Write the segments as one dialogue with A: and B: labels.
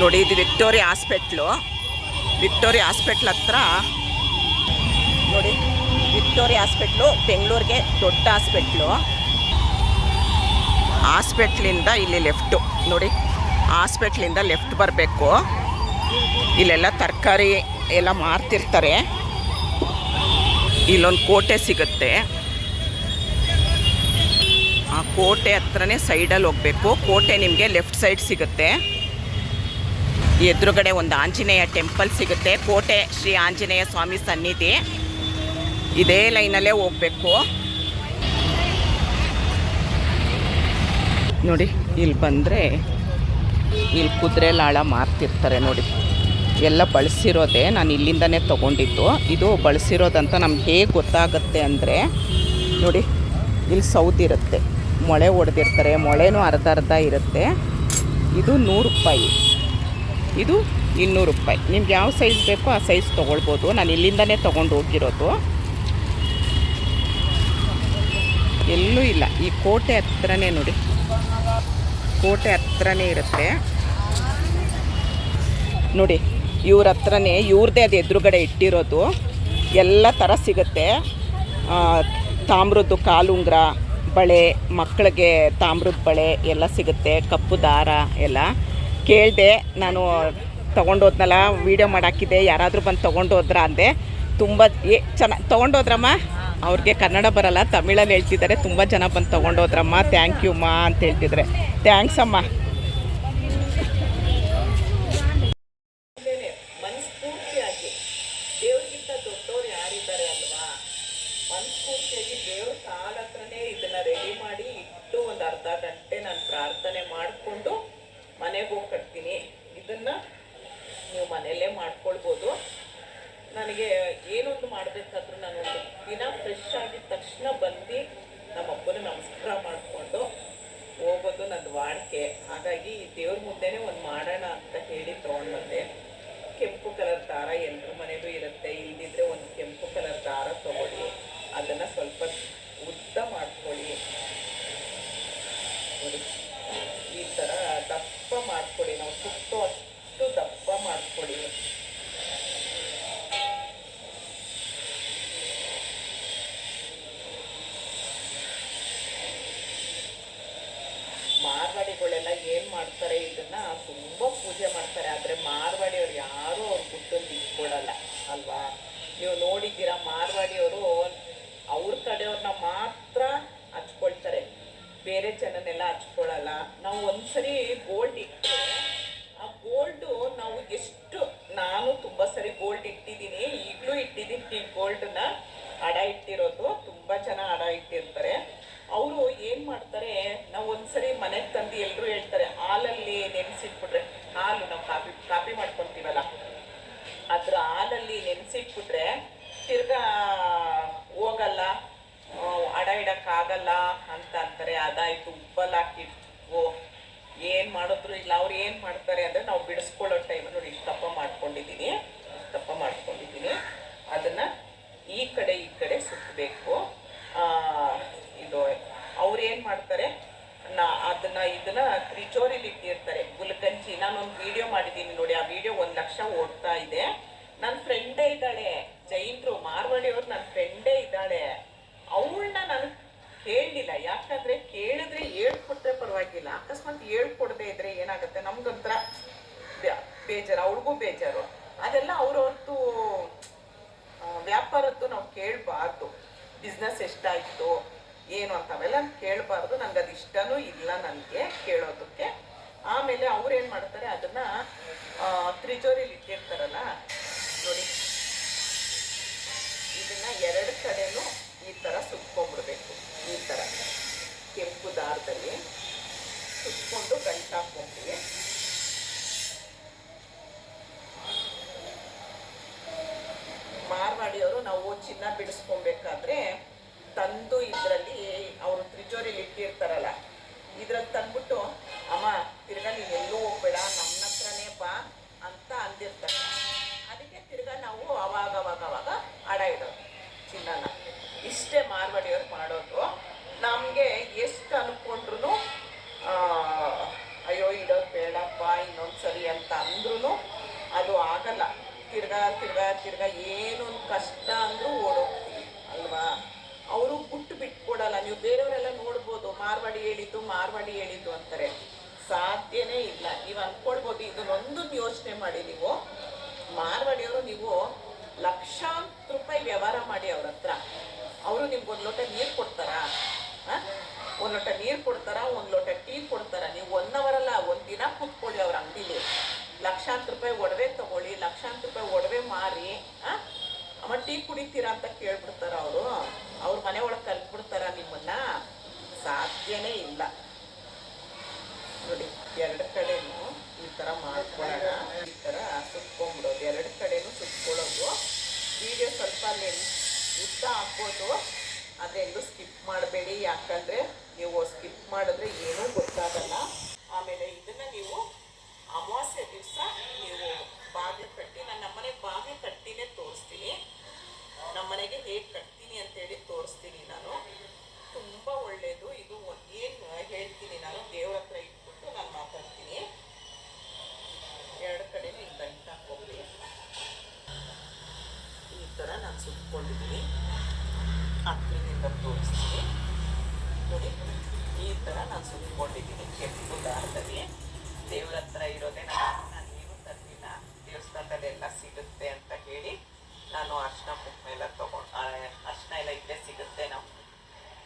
A: ನೋಡಿ, ಇದು Victoria hospital Victoria hospital ಹತ್ರ. ನೋಡಿ ವಿಕ್ಟೋರಿಯಾ ಹಾಸ್ಪಿಟ್ಲು ಬೆಂಗಳೂರಿಗೆ ದೊಡ್ಡ ಹಾಸ್ಪಿಟ್ಲು ಹಾಸ್ಪಿಟ್ಲಿಂದ ಇಲ್ಲಿ ಲೆಫ್ಟು ನೋಡಿ ಹಾಸ್ಪಿಟ್ಲಿಂದ ಲೆಫ್ಟ್ ಬರಬೇಕು. ಇಲ್ಲೆಲ್ಲ ತರಕಾರಿ ಎಲ್ಲ ಮಾರ್ತಿರ್ತಾರೆ. ಇಲ್ಲೊಂದು ಕೋಟೆ ಸಿಗುತ್ತೆ. ಆ ಕೋಟೆ ಹತ್ರನೇ ಸೈಡಲ್ಲಿ ಹೋಗಬೇಕು. ಕೋಟೆ ನಿಮಗೆ ಲೆಫ್ಟ್ ಸೈಡ್ ಸಿಗುತ್ತೆ. ಎದುರುಗಡೆ ಒಂದು ಆಂಜನೇಯ ಟೆಂಪಲ್ ಸಿಗುತ್ತೆ. ಕೋಟೆ ಶ್ರೀ ಆಂಜನೇಯ ಸ್ವಾಮಿ ಸನ್ನಿಧಿ. ಇದೇ ಲೈನಲ್ಲೇ ಹೋಗ್ಬೇಕು. ನೋಡಿ ಇಲ್ಲಿ ಬಂದರೆ ಇಲ್ಲಿ ಕುದುರೆ ಲಾಳ ಮಾರ್ತಿರ್ತಾರೆ ನೋಡಿ. ಎಲ್ಲ ಬಳಸಿರೋದೆ ನಾನು ಇಲ್ಲಿಂದನೇ ತೊಗೊಂಡಿದ್ದು. ಇದು ಬಳಸಿರೋದಂತ ನಮ್ಗೆ ಹೇಗೆ ಗೊತ್ತಾಗುತ್ತೆ ಅಂದರೆ, ನೋಡಿ ಇಲ್ಲಿ ಸೌದಿರುತ್ತೆ ಮೊಳೆ ಹೊಡೆದಿರ್ತಾರೆ ಮೊಳೆನೂ ಅರ್ಧ ಅರ್ಧ ಇರುತ್ತೆ. ಇದು ನೂರು ರೂಪಾಯಿ. ಇದು ಇನ್ನೂರು ರೂಪಾಯಿ. ನಿಮ್ಗೆ ಯಾವ ಸೈಜ್ ಬೇಕೋ ಆ ಸೈಜ್ ತೊಗೊಳ್ಬೋದು. ನಾನು ಇಲ್ಲಿಂದನೇ ತೊಗೊಂಡು ಹೋಗಿರೋದು. ಎಲ್ಲೂ ಇಲ್ಲ. ಈ ಕೋಟೆ ಹತ್ರನೇ ನೋಡಿ. ಕೋಟೆ ಹತ್ರನೇ ಇರುತ್ತೆ. ನೋಡಿ, ಇವ್ರ ಹತ್ರನೇ ಇವ್ರದ್ದೇ ಅದು ಎದುರುಗಡೆ ಇಟ್ಟಿರೋದು. ಎಲ್ಲ ಥರ ಸಿಗುತ್ತೆ. ತಾಮ್ರದ್ದು ಕಾಲುಂಗ್ರ, ಬಳೆ, ಮಕ್ಕಳಿಗೆ ತಾಮ್ರದ ಬಳೆ ಎಲ್ಲ ಸಿಗುತ್ತೆ. ಕಪ್ಪು ದಾರ ಎಲ್ಲ. ಕೇಳಿದೆ, ನಾನು ತೊಗೊಂಡೋದ್ನಲ್ಲ ವೀಡಿಯೋ ಮಾಡಾಕಿದ್ದೆ, ಯಾರಾದರೂ ಬಂದು ತೊಗೊಂಡೋದ್ರ ಅಂದೆ. ತುಂಬ, ಏ ಚೆನ್ನಾಗಿ ತೊಗೊಂಡೋದ್ರಮ್ಮ? ಅವ್ರಿಗೆ ಕನ್ನಡ ಬರಲ್ಲ, ತಮಿಳಲ್ಲಿ ಹೇಳ್ತಿದ್ದಾರೆ, ತುಂಬ ಜನ ಬಂದು ತೊಗೊಂಡೋದ್ರಮ್ಮ ಥ್ಯಾಂಕ್ ಯು ಮಾ ಅಂತ ಹೇಳ್ತಿದ್ರೆ. ಥ್ಯಾಂಕ್ಸ್ ಅಮ್ಮ. ರೆಡಿ ಮಾಡಿ ಮನೆಗೆ ವಾಡಿಕೆ ಹಾಗಾಗಿ ದೇವ್ರ ಮುಂದೆನೆ ಒಂದು ಮಾಡೋಣ ಅಂತ ಹೇಳಿ ತೊಗೊಂಡು ಬಂದೆ ಕೆಂಪು ಕಲರ್ ದಾರ ಎಲ್ಲರ ಮನೇಲೂ ಇರುತ್ತೆ. ಇಲ್ದಿದ್ರೆ ಒಂದು ಕೆಂಪು ಕಲರ್ ದಾರ ತಗೊಳ್ಳಿ. ಅದನ್ನ ಸ್ವಲ್ಪ ಉದ್ದ ಮಾಡ್ಕೊಳ್ಳಿ. ಈ ಥರ ದಪ್ಪ ಮಾಡ್ಕೊಳ್ಳಿ. ನಾವು ಸುತ್ತೋ ಅಷ್ಟು ದಪ್ಪ ಮಾಡ್ಕೊಳ್ಳಿ ಮಾರ್ವಾಡಿಗಳೆಲ್ಲ ಏನು ಮಾಡ್ತಾರೆ ಇದನ್ನ ತುಂಬ ಪೂಜೆ ಮಾಡ್ತಾರೆ. ಆದರೆ ಮಾರ್ವಾಡಿಯವ್ರು ಯಾರೂ ಅವ್ರ ಗುಡ್ಡಲ್ಲಿ ಇಟ್ಕೊಡಲ್ಲ ಅಲ್ವಾ? ನೀವು ನೋಡಿದ್ದೀರಾ, ಮಾರ್ವಾಡಿಯವರು ಅವ್ರ ಕಡೆಯವ್ರನ್ನ ಮಾತ್ರ ಹಚ್ಕೊಳ್ತಾರೆ. ಬೇರೆ ಜನನೆಲ್ಲ ಹಚ್ಕೊಳ್ಳಲ್ಲ ನಾವು ಒಂದ್ಸರಿ ಗೋಲ್ಡ್ ಇಟ್ಟರೆ ಆ ಗೋಲ್ಡು ನಾವು ಎಷ್ಟು, ನಾನು ತುಂಬ ಸರಿ ಗೋಲ್ಡ್ ಇಟ್ಟಿದ್ದೀನಿ, ಈಗಲೂ ಇಟ್ಟಿದ್ದೀನಿ ಗೋಲ್ಡನ್ನ ಅಡ ಇಟ್ಟಿರೋದು ತುಂಬ ಜನ ಅಡ ಇಟ್ಟಿರ್ತಾರೆ. ಅವರು ಏನು ಮಾಡ್ತಾರೆ, ನಾವು ಒಂದ್ಸರಿ ಮನೆಗೆ ತಂದು ಎಲ್ಲರೂ ಹೇಳ್ತಾರೆ ಹಾಲಲ್ಲಿ ನೆನೆಸಿಟ್ಬಿಟ್ರೆ ಹಾಲು ನಾವು ಕಾಫಿ ಕಾಫಿ ಮಾಡ್ಕೊತೀವಲ್ಲ ಅದ್ರ ಹಾಲಲ್ಲಿ ನೆನೆಸಿಟ್ಬಿಟ್ರೆ ತಿರ್ಗಾ ಹೋಗಲ್ಲ ಆ, ಅಡ ಇಡಕ್ಕಾಗಲ್ಲ ಅಂತ ಅಂತಾರೆ ಅದಾಯ್ತು ಉಪ್ಪಲ್ಲಿ ಹಾಕಿಟ್ವು ಏನು ಮಾಡಿದ್ರು ಇಲ್ಲ, ಅವ್ರು ಏನು ಮಾಡ್ತಾರೆ ಅಂದರೆ ನಾವು ಬಿಡಿಸ್ಕೊಳ್ಳೋ ಟೈಮ್ ನೋಡಿ, ಇಷ್ಟು ತಪ್ಪ ಮಾಡ್ಕೊಂಡಿದ್ದೀನಿ ತಪ್ಪ ಮಾಡ್ಕೊಂಡಿದ್ದೀನಿ ಅದನ್ನು ಈ ಕಡೆ ಈ ಕಡೆ ಸುತ್ತಬೇಕು ಇದು, ಅವ್ರು ಏನು ಮಾಡ್ತಾರೆ, ನಾ ಅದನ್ನ, ಇದನ್ನ ತ್ರಿಚೋರಿಲಿ ಇಟ್ಟಿರ್ತಾರೆ, ಗುಲ್ಕಂಚಿ. ನಾನೊಂದು ವಿಡಿಯೋ ಮಾಡಿದ್ದೀನಿ ನೋಡಿ, ಆ ವಿಡಿಯೋ ಒಂದು ಲಕ್ಷ ಓಡ್ತಾ ಇದೆ. ನನ್ನ ಫ್ರೆಂಡೇ ಇದ್ದಾಳೆ, ಜೈನ್ರು, ಮಾರ್ವಾಡಿಯವ್ರು ನನ್ನ ಫ್ರೆಂಡೇ ಇದ್ದಾಳೆ. ಅವಳನ್ನ ನಾನು ಹೇಳಲಿಲ್ಲ ಯಾಕಂದ್ರೆ ಕೇಳಿದ್ರೆ ಹೇಳ್ಕೊಟ್ರೆ ಪರವಾಗಿಲ್ಲ. ಅಕಸ್ಮಾತ್ ಹೇಳ್ಕೊಡದೆ ಇದ್ರೆ ಏನಾಗುತ್ತೆ? ನಮ್ಗೊಂಥರ ಬೇಜಾರು, ಅವ್ರಿಗೂ ಬೇಜಾರು. ಅದೆಲ್ಲ ಅವ್ರವ್ರದ್ದು ವ್ಯಾಪಾರದ್ದು ನಾವು ಕೇಳಬಾರ್ದು. ಬಿಸ್ನೆಸ್ ಎಷ್ಟಾಯಿತು, ಏನು ಅಂತಾವೆಲ್ಲ ಕೇಳಬಾರ್ದು. ನಂಗೆ ಅದು ಇಷ್ಟನೂ ಇಲ್ಲ ನನಗೆ ಕೇಳೋದಕ್ಕೆ. ಆಮೇಲೆ ಅವ್ರು ಏನು ಮಾಡ್ತಾರೆ? ಅದನ್ನು ತ್ರಿಜೋರಿಲಿ ಇಟ್ಟಿರ್ತಾರಲ್ಲ ಕೆಂಪು ಸುತ್ತಕೊಂಡು ಗಂಟು ಹಾಕ್ಕೊಂತೀವಿ. ಮಾರ್ವಾಡಿಯವರು ನಾವು ಚಿನ್ನ ಬಿಡಿಸ್ಕೊಬೇಕಾದ್ರೆ ತಂದು ಇದರಲ್ಲಿ ಅವರು ತ್ರಿಜೋರಿಲಿ ಇಟ್ಟಿರ್ತಾರಲ್ಲ, ಇದ್ರಲ್ಲಿ ತಂದ್ಬಿಟ್ಟು, ಅಮ್ಮ, ತಿರ್ಗಾ ನೀನು ತಿರ್ಗಾ ತಿರ್ಗಾ ತಿರ್ಗಾ ಏನೊಂದು ಕಷ್ಟ ಅಂದ್ರೂ ಓಡೋಗ್ತೀವಿ, ಅಲ್ವಾ? ಅವರು ಬಿಟ್ಟು ಬಿಟ್ಕೊಡಲ್ಲ ನೀವು ಬೇರೆಯವರೆಲ್ಲ ನೋಡ್ಬೋದು, ಮಾರ್ವಾಡಿ ಹೇಳಿದ್ದು ಮಾರ್ವಾಡಿ ಹೇಳಿದ್ದು ಅಂತಾರೆ. ಸಾಧ್ಯನೇ ಇಲ್ಲ. ನೀವು ಅನ್ಕೊಳ್ಬೋದು ಇದನ್ನೊಂದು ಯೋಚನೆ ಮಾಡಿ ನೀವು. ಮಾರ್ವಾಡಿಯವರು ನೀವು ಲಕ್ಷಾಂತರ ರೂಪಾಯಿ ವ್ಯವಹಾರ ಮಾಡಿ ಅವ್ರ ಹತ್ರ. ಅವರು ನಿಮ್ಗೆ ಒಂದು ಲೋಟ ನೀರು ಕೊಡ್ತಾರಾ? ಒಂದು ಲೋಟ ನೀರು ಕೊಡ್ತಾರ? ಒಂದು ಲೋಟ ಟೀ ಕೊಡ್ತಾರ? ನೀವು ಒನ್ ಅವರಲ್ಲ, ಒಂದ್ ದಿನ ಕೂತ್ಕೊಳ್ಳಿ ಅವ್ರ ಅಂಗಡಿಲಿ. ಲಕ್ಷಾಂತರ ರೂಪಾಯಿ ಒಡವೆ ತಗೊಳ್ಳಿ, ಲಕ್ಷಾಂತರ ರೂಪಾಯಿ ಒಡವೆ ಮಾರಿ ಅಮ್ಮ ಟೀ ಕುಡಿತೀರಾ ಅಂತ ಕೇಳ್ಬಿಡ್ತಾರ ಅವರು. ಅವ್ರ ಮನೆ ಒಳಗೆ ಕಲ್ತ್ಬಿಡ್ತಾರ ನಿಮ್ಮನ್ನ. ಸಾಧ್ಯನೇ ಇಲ್ಲ. ನೋಡಿ, ಎರಡು ಕಡೆನೂ ಈ ಥರ ಮಾಡ್ಕೊಳ್ಳೋಣ ಈ ಥರ ಸುತ್ಕೊಂಡ್ಬಿಡೋದು. ಎರಡು ಕಡೆನೂ ಸುತ್ಕೊಳ್ಳೋದು. ವಿಡಿಯೋ ಸ್ವಲ್ಪ ಲೆನ್, ಉದ್ದ ಹಾಕ್ಬೋದು ಅದೆಲ್ಲೂ ಸ್ಕಿಪ್ ಮಾಡಬೇಡಿ. ಯಾಕಂದರೆ ನೀವು ಸ್ಕಿಪ್ ಮಾಡಿದ್ರೆ ಏನೂ ಗೊತ್ತಾಗಲ್ಲ. ಆಮೇಲೆ ಇದನ್ನ ನೀವು ಅಮಾವಾಸ್ಯೆ ದಿವಸ ನೀವು ಬಾಗಿಲು ಕಟ್ಟಿ ನಾನು ನಮ್ಮನೆಗೆ ಬಾಗಿಲು ಕಟ್ಟಿನೇ ತೋರಿಸ್ತೀನಿ ನಮ್ಮನೆಗೆ ಹೇಗೆ ಕಟ್ತೀನಿ ಅಂತೇಳಿ ತೋರಿಸ್ತೀನಿ ನಾನು ತುಂಬ ಒಳ್ಳೆಯದು ಇದು ಏನು ಹೇಳ್ತೀನಿ ನಾನು ದೇವ್ರ ಹತ್ರ ಇಟ್ಬಿಟ್ಟು ನಾನು ಮಾತಾಡ್ತೀನಿ ಎರಡು ಕಡೆನೂ ಹಿಂಗೆ ಗಂಟು ಹಾಕೋಗ್ಲಿ ಈ ನಾನು ಹತ್ತಿರದಿಂದ ತೋರಿಸ್ತೀನಿ. ನೋಡಿ, ಈ ಥರ ನಾನು ಸುತ್ಕೊಂಡಿದ್ದೀನಿ. ಕೆಂಪು ದಾರದಲ್ಲಿ ದೇವ್ರ ಹತ್ರ ಇರೋದೇ ನಾನು ನಾನು ಏನು ತರಲಿಲ್ಲ ದೇವಸ್ಥಾನದಲ್ಲಿ ಎಲ್ಲ ಸಿಗುತ್ತೆ ಅಂತ ಹೇಳಿ ನಾನು ಅರ್ಶನ ಕುಂಕುಮ ಎಲ್ಲ ತೊಗೊಂಡು ಅರ್ಶನ ಎಲ್ಲ ಇಲ್ಲೇ ಸಿಗುತ್ತೆ ನಾವು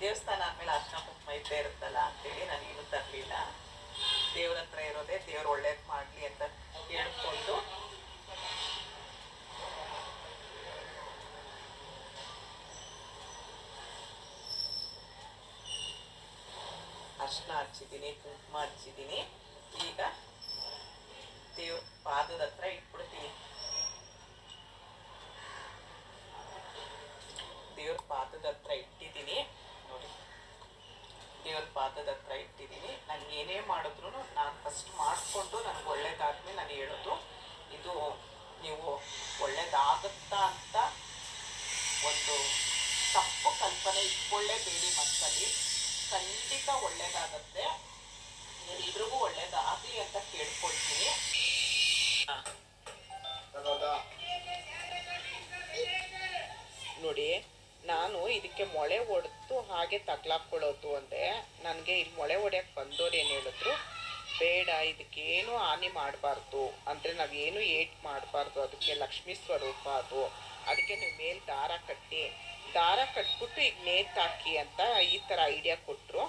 A: ದೇವಸ್ಥಾನ ಆದಮೇಲೆ ಅರ್ಶನ ಕುಂಕುಮ ಇದ್ದೇ ಇರುತ್ತಲ್ಲ ಅಂತೇಳಿ ನಾನು ಏನು ತರಲಿಲ್ಲ ದೇವ್ರ ಹತ್ರ ಇರೋದೇ ದೇವ್ರು ಒಳ್ಳೇದು ಮಾಡಲಿ ಅಂತ ಕೇಳ್ಕೊಂಡು ಅರ್ಶಿನ ಹಚ್ಚಿದ್ದೀನಿ, ಕುಂಕುಮ ಹಚ್ಚಿದ್ದೀನಿ. ಈಗ ದೇವ್ರ ಪಾದದ ಹತ್ರ ಇಟ್ಬಿಡ್ತೀನಿ. ದೇವ್ರ ಪಾದದ ಹತ್ರ ಇಟ್ಟಿದ್ದೀನಿ. ನೋಡಿ. ದೇವ್ರ ಪಾದದ ಹತ್ರ ಇಟ್ಟಿದ್ದೀನಿ. ನಂಗೆ ಏನೇ ಮಾಡಿದ್ರು ನಾನು ಫಸ್ಟ್ ಮಾಡಿಕೊಂಡು ನನಗೆ ಒಳ್ಳೇದಾದ್ಮೇಲೆ ನಾನು ಹೇಳೋದು, ಇದು ನೀವು ಒಳ್ಳೇದಾಗುತ್ತಾ ಅಂತ ಒಂದು ತಪ್ಪು ಕಲ್ಪನೆ ಇಟ್ಕೊಳ್ಳೇಬೇಡಿ ಮನಸ್ಸಲ್ಲಿ ಖಂಡಿತ ಒಳ್ಳೇದಾಗತ್ತೆ. ಎಲ್ರಿಗೂ ಒಳ್ಳೇದಾಗಲಿ ಅಂತ ಕೇಳ್ಕೊಳ್ತೀನಿ. ನೋಡಿ, ನಾನು ಇದಕ್ಕೆ ಮೊಳೆ ಹೊಡೆದು ಹಾಗೆ ತಗ್ಲಾಕೊಳ್ಳೋದು ಅಂದೆ ನನಗೆ ಇಲ್ಲಿ ಮೊಳೆ ಹೊಡ್ಯಕ್ಕೆ ಬಂದವ್ರು ಏನು ಹೇಳಿದ್ರು, ಬೇಡ, ಇದಕ್ಕೇನು ಹಾನಿ ಮಾಡಬಾರ್ದು. ಅಂದರೆ ನಾವೇನು ಏಟ್ ಮಾಡಬಾರ್ದು, ಅದಕ್ಕೆ ಲಕ್ಷ್ಮೀ ಸ್ವರೂಪ ಅದು. ಅದಕ್ಕೆ ನೀವು ಮೇಲೆ ದಾರ ಕಟ್ಟಿ ದಾರ ಕಟ್ಬಿಟ್ಟು ಈಗ ನೇತಾಕಿ ಅಂತ ಈ ಥರ ಐಡಿಯಾ ಕೊಟ್ಟರು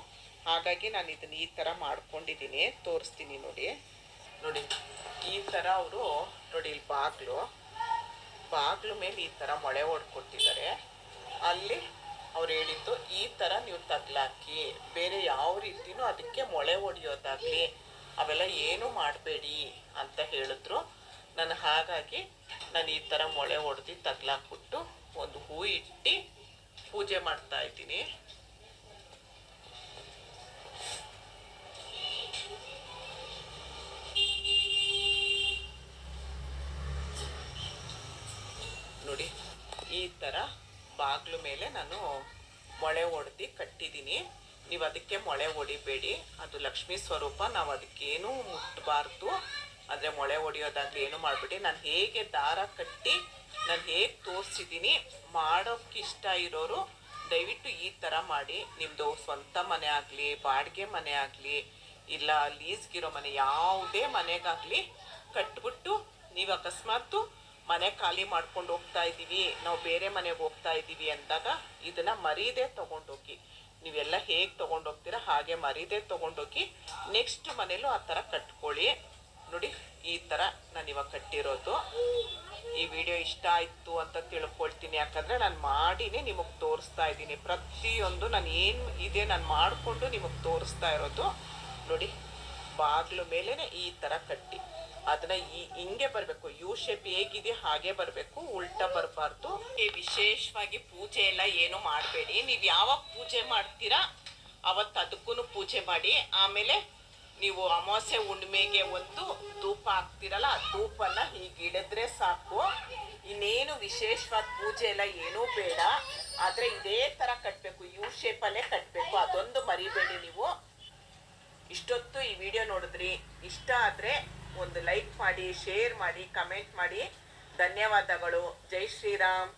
A: ಹಾಗಾಗಿ ನಾನು ಇದನ್ನು ಈ ಥರ ಮಾಡ್ಕೊಂಡಿದ್ದೀನಿ ತೋರಿಸ್ತೀನಿ ನೋಡಿ. ನೋಡಿ, ಈ ಥರ ಅವರು ನೋಡಿ ಇಲ್ಲಿ ಬಾಗಿಲು. ಬಾಗಿಲು ಮೇಲೆ ಈ ಥರ ಮೊಳೆ ಹೊಡ್ಕೊಟ್ಟಿದ್ದಾರೆ ಅಲ್ಲಿ ಅವ್ರು ಹೇಳಿದ್ದು, ಈ ಥರ ನೀವು ತಗ್ಲಾಕಿ, ಬೇರೆ ಯಾವ ರೀತಿನೂ ಅದಕ್ಕೆ ಮೊಳೆ ಹೊಡೆಯೋದಾಗಲಿ ಅವೆಲ್ಲ ಏನು ಮಾಡಬೇಡಿ ಅಂತ ಹೇಳಿದ್ರು. ನಾನು ಹಾಗಾಗಿ ನಾನು ಈ ಥರ ಮೊಳೆ ಹೊಡೆದು ತಗ್ಲಾಕ್ಬಿಟ್ಟು ಒಂದು ಹೂ ಇಟ್ಟು ಪೂಜೆ ಮಾಡ್ತಾ ಇದ್ದೀನಿ. ನೋಡಿ, ಈ ಥರ ಬಾಗ್ಲು ಮೇಲೆ ನಾನು ಮೊಳೆ ಹೊಡೆದು ಕಟ್ಟಿದ್ದೀನಿ. ನೀವು ಅದಕ್ಕೆ ಮೊಳೆ ಹೊಡಿಬೇಡಿ ಅದು ಲಕ್ಷ್ಮೀ ಸ್ವರೂಪ, ನಾವು ಅದಕ್ಕೇನು ಮುಟ್ಟಬಾರ್ದು ಆದರೆ ಮೊಳೆ ಹೊಡಿಯೋದಾಗಲಿ ಏನು ಮಾಡಬೇಡಿ. ನಾನು ಹೇಗೆ ದಾರ ಕಟ್ಟಿ ನಾನು ಹೇಗೆ ತೋರಿಸಿದ್ದೀನಿ ಮಾಡೋಕ್ಕೆ ಇಷ್ಟ ಇರೋರು ದಯವಿಟ್ಟು ಈ ಥರ ಮಾಡಿ. ನಿಮ್ಮದು ಸ್ವಂತ ಮನೆ ಆಗಲಿ, ಬಾಡಿಗೆ ಮನೆ ಆಗಲಿ, ಇಲ್ಲ ಲೀಸ್ಗಿರೋ ಮನೆ, ಯಾವುದೇ ಮನೆಗಾಗಲಿ ಕಟ್ಬಿಟ್ಟು ನೀವು ಅಕಸ್ಮಾತು ಮನೆ ಖಾಲಿ ಮಾಡ್ಕೊಂಡು ಹೋಗ್ತಾ ಇದ್ದೀವಿ, ನಾವು ಬೇರೆ ಮನೆಗೆ ಹೋಗ್ತಾ ಇದ್ದೀವಿ ಅಂದಾಗ ಇದನ್ನು ಮರೀದೇ ತೊಗೊಂಡೋಗಿ. ನೀವೆಲ್ಲ ಹೇಗೆ ತೊಗೊಂಡೋಗ್ತೀರ ಹಾಗೆ ಮರೀದೇ ತೊಗೊಂಡೋಗಿ ನೆಕ್ಸ್ಟ್ ಮನೇಲೂ ಆ ಥರ ಕಟ್ಕೊಳ್ಳಿ. ನೋಡಿ, ಈ ಥರ ನಾನು ಇವಾಗ ಕಟ್ಟಿರೋದು. ಈ ವಿಡಿಯೋ ಇಷ್ಟ ಆಯಿತು ಅಂತ ತಿಳ್ಕೊಳ್ತೀನಿ. ಯಾಕಂದರೆ ನಾನು ಮಾಡಿನೇ ನಿಮಗೆ ತೋರಿಸ್ತಾ ಇದ್ದೀನಿ. ಪ್ರತಿಯೊಂದು ನಾನು ಏನು ಇದೆ ನಾನು ಮಾಡಿಕೊಂಡು ನಿಮಗೆ ತೋರಿಸ್ತಾ ಇರೋದು. ನೋಡಿ, ಬಾಗಿಲು ಮೇಲೇ ಈ ಥರ ಕಟ್ಟಿ. ಅದನ್ನ ಈ ಹಿಂಗೆ ಬರಬೇಕು. ಯು ಶೇಪ್ ಹೇಗಿದೆ, ಹಾಗೆ ಬರಬೇಕು. ಉಲ್ಟ ಬರಬಾರ್ದು. ವಿಶೇಷವಾಗಿ ಪೂಜೆ ಎಲ್ಲ ಏನು ಮಾಡಬೇಡಿ. ನೀವು ಯಾವಾಗ ಪೂಜೆ ಮಾಡ್ತೀರಾ ಅವತ್ತು ಅದಕ್ಕೂ ಪೂಜೆ ಮಾಡಿ. ಆಮೇಲೆ ನೀವು ಅಮಾವಾಸ್ಯೆ ಹುಣ್ಣಿಮೆಗೆ ಒಂದು ಧೂಪ ಹಾಕ್ತಿರಲ್ಲ, ಆ ಧೂಪನ ಹೀಗಿಡಿದ್ರೆ ಸಾಕು. ಇನ್ನೇನು ವಿಶೇಷವಾದ ಪೂಜೆ ಎಲ್ಲ ಏನೂ ಬೇಡ. ಆದರೆ ಇದೇ ಥರ ಕಟ್ಟಬೇಕು ಯು ಶೇಪಲ್ಲೇ ಕಟ್ಟಬೇಕು ಅದೊಂದು ಮರಿಬೇಡಿ ನೀವು. ಇಷ್ಟೊತ್ತು ಈ ವಿಡಿಯೋ ನೋಡಿದ್ರಿ. ಇಷ್ಟ ಆದರೆ ಒಂದು ಲೈಕ್ ಮಾಡಿ ಶೇರ್ ಮಾಡಿ ಕಮೆಂಟ್ ಮಾಡಿ. ಧನ್ಯವಾದಗಳು. ಜೈ ಶ್ರೀರಾಮ್.